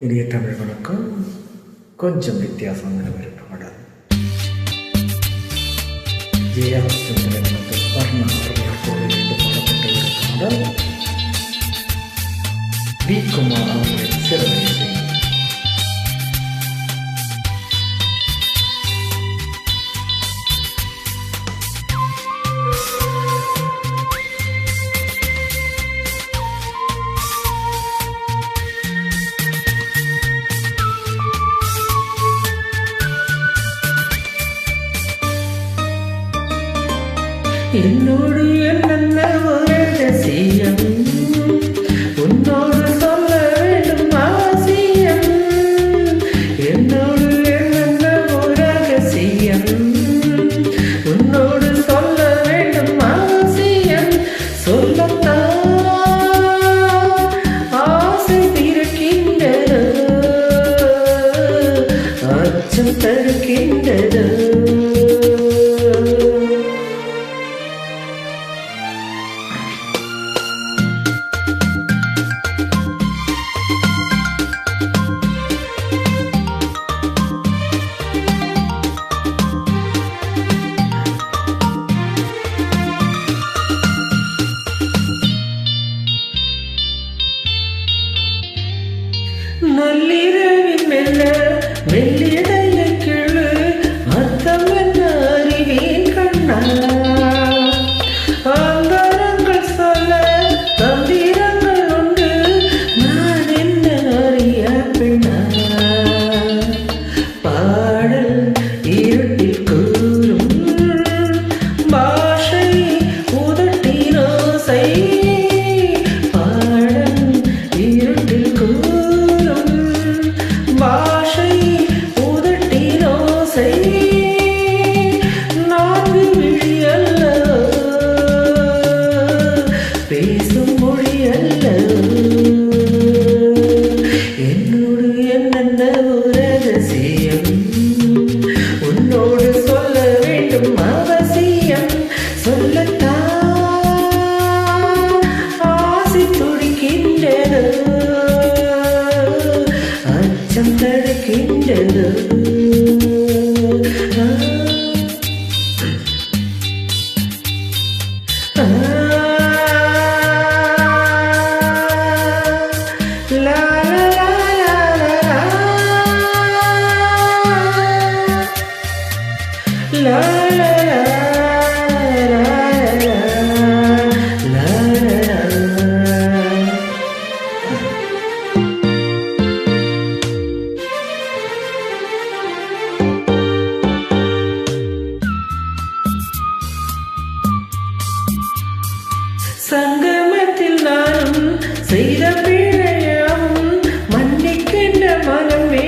இனிய தமிழ் வணக்கம். கொஞ்சம் வித்தியாசமான ஒரு பாடல். ஜெயா மற்றும் ஸ்வர்ணா அவர்கள் பாடப்பட்ட ஒரு பாடல். வி குமார் என்னோடு என்னென்ன ஒரு ரகசியம் உன்னோடு சொல்ல வேண்டும் அவசியம். என்னோடு என்னென்ன ஒரு ரகசியம் உன்னோடு சொல்ல வேண்டும் அவசியம். சொல்லத்தான் ஆசை பிறக்கின்றது. அச்சம் தருக்கின்றது. நள்ளிரவின் மெல்ல மெல்லிட തടുക്കിന്റെത് La la சங்கமத்தில் நானும் செய்த பிழையாவும் மன்னிக்கின்ற மனமே